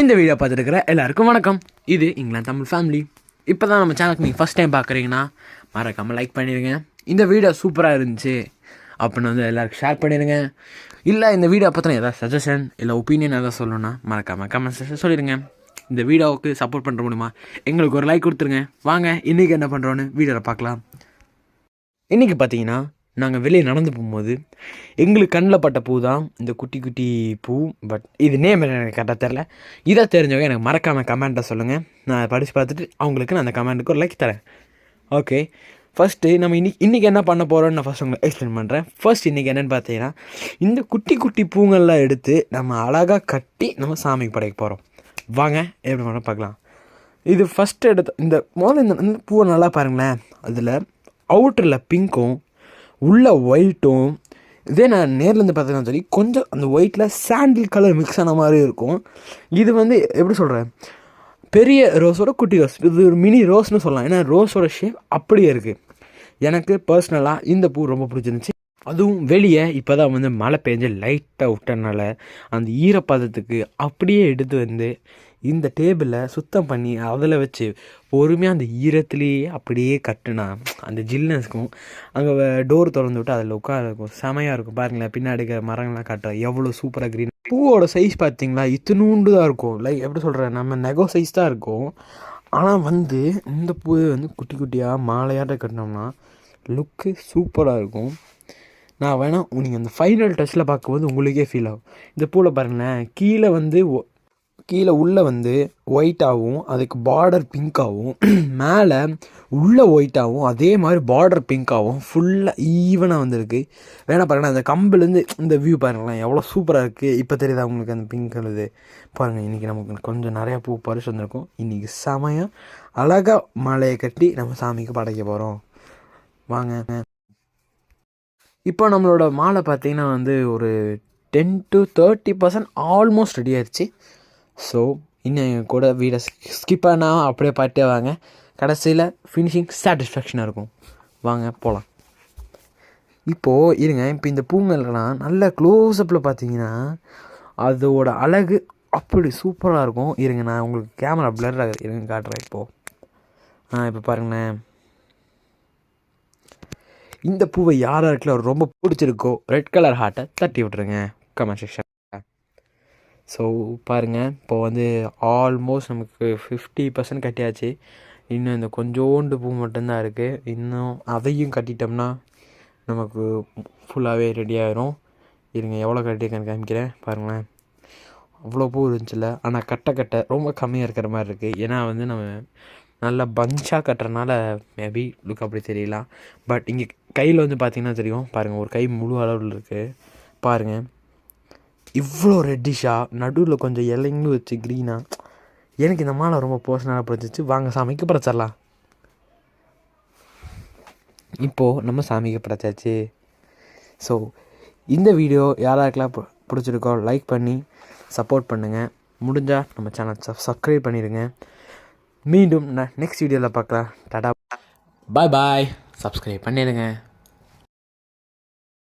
இந்த வீடியோ பார்த்துருக்கிற எல்லாருக்கும் வணக்கம். இது இங்கிலாந்து தமிழ் ஃபேமிலி இப்போ தான் நம்ம சேனலுக்கு நீங்கள் ஃபஸ்ட் டைம் பார்க்குறீங்கன்னா மறக்காமல் லைக் பண்ணிடுங்க இந்த வீடியோ சூப்பராக இருந்துச்சு அப்படின்னு வந்து எல்லாருக்கும் ஷேர் பண்ணிடுங்க இல்லை இந்த வீடியோ பற்றின ஏதாவது சஜஷன் இல்லை ஒப்பீனியன் எதாவது சொல்லணும்னா மறக்காமல் கமெண்ட் செக்ஷன் சொல்லிடுங்க இந்த வீடியோவுக்கு சப்போர்ட் பண்ணுற முடியுமா எங்களுக்கு ஒரு லைக் கொடுத்துருங்க. வாங்க இன்றைக்கி என்ன பண்ணுறோன்னு வீடியோவில் பார்க்கலாம். இன்றைக்கி பார்த்தீங்கன்னா நாங்கள் வெளியே நடந்து போகும்போது எங்களுக்கு கண்ணில் பட்ட பூ தான் இந்த குட்டி குட்டி பூ. பட் இது நேம் எனக்கு கரெக்டாக தெரில இதை தெரிஞ்சவங்க எனக்கு மறக்காமல் கமெண்ட்டை சொல்லுங்கள் நான் படித்து பார்த்துட்டு அவங்களுக்கு நான் அந்த கமெண்ட்டுக்கு ஒரு லைக் தரேன். ஓகே ஃபஸ்ட்டு நம்ம இன்னைக்கு இன்றைக்கி என்ன பண்ண போகிறோம்னு நான் ஃபஸ்ட் உங்களுக்கு எக்ஸ்பிளைன் பண்ணுறேன் ஃபர்ஸ்ட் இன்றைக்கி என்னென்னு பார்த்தீங்கன்னா இந்த குட்டி குட்டி பூங்கள்லாம் எடுத்து நம்ம அழகாக கட்டி நம்ம சாமிக்கு படைக்க போகிறோம் வாங்க எப்படி பண்ண பார்க்கலாம். இது ஃபஸ்ட்டு எடுத்த இந்த முதல்ல இந்த இந்த பூவை நல்லா பாருங்களேன். அதில் அவுட்டரில் பிங்க்கும் உள்ள ஒயிட்டும் இதே நான் நேர்லேருந்து பார்த்தீங்கன்னா சொல்லி கொஞ்சம் அந்த ஒயிட்டில் சாண்டில் கலர் மிக்ஸ் ஆன மாதிரி இருக்கும். இது வந்து எப்படி சொல்கிறேன் பெரிய ரோஸோட குட்டி ரோஸ் இது ஒரு மினி ரோஸ்னு சொல்லலாம். ஏன்னா ரோஸோட ஷேப் அப்படியே இருக்குது எனக்கு பர்சனலாக இந்த பூ ரொம்ப பிடிச்சிருந்துச்சி. அதுவும் வெளியே இப்போ தான் வந்து மழை பெஞ்சு லைட்டாக விட்டனால அந்த ஈரப்பதத்துக்கு அப்படியே எடுத்து வந்து இந்த டேபிளை சுத்தம் பண்ணி அதில் வச்சு பொறுமையாக அந்த ஈரத்துலேயே அப்படியே கட்டுனா அந்த ஜில்னஸ்க்கும் அங்கே டோர் திறந்து விட்டு அதில் உட்கார இருக்கும். செமையாக இருக்கும். பாருங்களேன் பின்னாடி இருக்கிற மரங்கள்லாம் காட்டுற எவ்வளோ சூப்பராக க்ரீன் பூவோட சைஸ் பார்த்தீங்களா இத்தினூண்டு தான் இருக்கும். லைக் எப்படி சொல்கிறேன் நம்ம நெகோ சைஸ் தான் இருக்கும். ஆனால் வந்து இந்த பூ வந்து குட்டி குட்டியாக மாலையாட்ட கட்டினோம்னா லுக்கு சூப்பராக இருக்கும். நான் வேணால் நீங்கள் அந்த ஃபைனல் டச்சில் பார்க்கும்போது உங்களுக்கே ஃபீல் ஆகும். இந்த பூவில் பாருங்களேன் கீழே வந்து ஒ- கீழே உள்ளே வந்து ஒயிட்டாகவும் அதுக்கு பார்டர் பிங்க்காகவும் மேலே உள்ள ஒயிட்டாகவும் அதே மாதிரி பார்டர் பிங்க்காகவும் ஃபுல்லாக ஈவனாக வந்திருக்கு. வேணா பாருங்கள் அந்த கம்புலேருந்து இந்த வியூ பாருங்களேன் எவ்வளோ சூப்பராக இருக்குது இப்போ தெரியுதா உங்களுக்கு அந்த பிங்க் இது பாருங்கள் இன்றைக்கி நமக்கு கொஞ்சம் நிறையா பூ பறிச்சு வந்திருக்கும். இன்றைக்கி செமையாக அழகாக மாலையை கட்டி நம்ம சாமிக்கு படைக்க போகிறோம் வாங்க. இப்போ நம்மளோட மாலை பார்த்தீங்கன்னா வந்து ஒரு ten to thirty percent almost ready ஆயிடுச்சு ஸோ இன்னும் எங்கள் கூட வீடை ஸ்கிப் பண்ணால் அப்படியே பாட்டே வாங்க. கடைசியில் ஃபினிஷிங் சாட்டிஸ்ஃபேக்ஷனாக இருக்கும். வாங்க போகலாம் இப்போது இருங்க இப்போ இந்த பூங்கல்லாம் நல்ல க்ளோஸ்அப்பில் பார்த்தீங்கன்னா அதோட அழகு அப்படி சூப்பராக இருக்கும். இருங்க நான் உங்களுக்கு கேமரா பிளர் ஆகுது. இருங்க காட்டுறேன் இப்போது ஆ இப்போ பாருங்களேன். இந்த பூவை யார் யாருக்கெல்லாம் ரொம்ப பிடிச்சிருக்கோ ரெட் கலர் ஹார்ட்டை தட்டி விட்ருங்க கமெண்ட் செக்ஷன் ஸோ பாருங்கள் இப்போ வந்து ஆல்மோஸ்ட் நமக்கு ஃபிஃப்டி பர்சன்ட் கட்டியாச்சு. இன்னும் இந்த கொஞ்சோண்டு பூ மட்டும்தான் இருக்குது இன்னும் அதையும் கட்டிட்டோம்னா நமக்கு ஃபுல்லாகவே ரெடி ஆயிரும். இருங்க எவ்வளோ கட்டியிருக்கேன்னு காமிக்கிறேன். பாருங்களேன். அவ்வளோ பூ இருந்துச்சுல ஆனால் கட்ட கட்ட ரொம்ப கம்மியாக இருக்கிற மாதிரி இருக்குது ஏன்னா வந்து நம்ம நல்லா பஞ்சாக கட்டுறனால மேபி லுக் அப்படி தெரியலாம். பட் இங்கே கையில் வந்து பார்த்திங்கன்னா தெரியும். பாருங்கள் ஒரு கை முழு அளவில் இருக்குது பாருங்கள் இவ்வளோ ரெட்டிஷாக நடுவில் கொஞ்சம் இலைங்களும் வச்சு க்ரீனாக எனக்கு இந்த மாலை ரொம்ப பர்சனலாக பிடிச்சிச்சு வாங்க சாமிக்கு படைச்சிடலாம். இப்போது நம்ம சாமிக்கு படைச்சாச்சு. ஸோ இந்த வீடியோ யாராருக்கெல்லாம் பு- பிடிச்சிருக்கோ லைக் பண்ணி சப்போர்ட் பண்ணுங்கள் முடிஞ்சால் நம்ம சேனல் சப்ஸ்கிரைப் பண்ணிடுங்க. மீண்டும் நான் நெக்ஸ்ட் வீடியோவில் பார்க்கலாம். டடா. பாய் பாய் சப்ஸ்கிரைப் பண்ணிடுங்க.